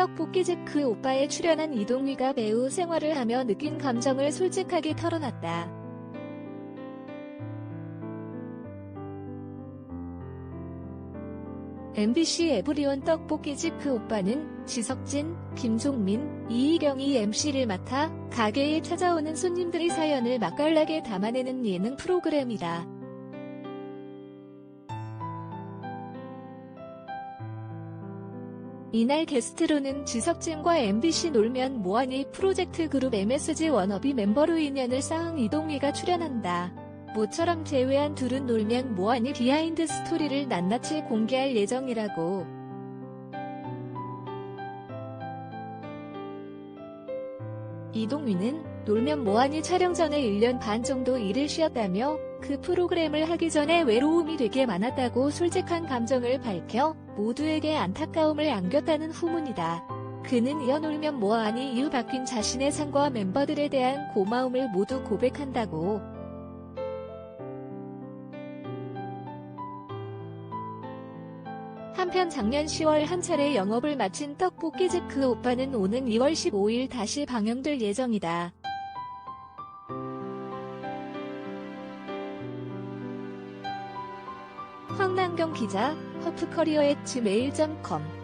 떡볶이집 그 오빠에 출연한 이동휘가 배우 생활을 하며 느낀 감정을 솔직하게 털어놨다. MBC 에브리온 떡볶이집 그 오빠는 지석진, 김종민, 이희경이 MC를 맡아 가게에 찾아오는 손님들의 사연을 맛깔나게 담아내는 예능 프로그램이다. 이날 게스트로는 지석진과 MBC 놀면 뭐하니 프로젝트 그룹 MSG 워너비 멤버로 인연을 쌓은 이동휘가 출연한다. 모처럼 제외한 둘은 놀면 뭐하니 비하인드 스토리를 낱낱이 공개할 예정이라고. 이동휘는 놀면 뭐하니 촬영 전에 1년 반 정도 일을 쉬었다며 그 프로그램을 하기 전에 외로움이 되게 많았다고 솔직한 감정을 밝혀 모두에게 안타까움을 안겼다는 후문이다. 그는 이어 놀면 뭐하니 이유 바뀐 자신의 삶과 멤버들에 대한 고마움을 모두 고백한다고. 한편 작년 10월 한 차례 영업을 마친 떡볶이집 그 오빠는 오는 2월 15일 다시 방영될 예정이다. 황남경 기자, 허프커리어 at gmail.com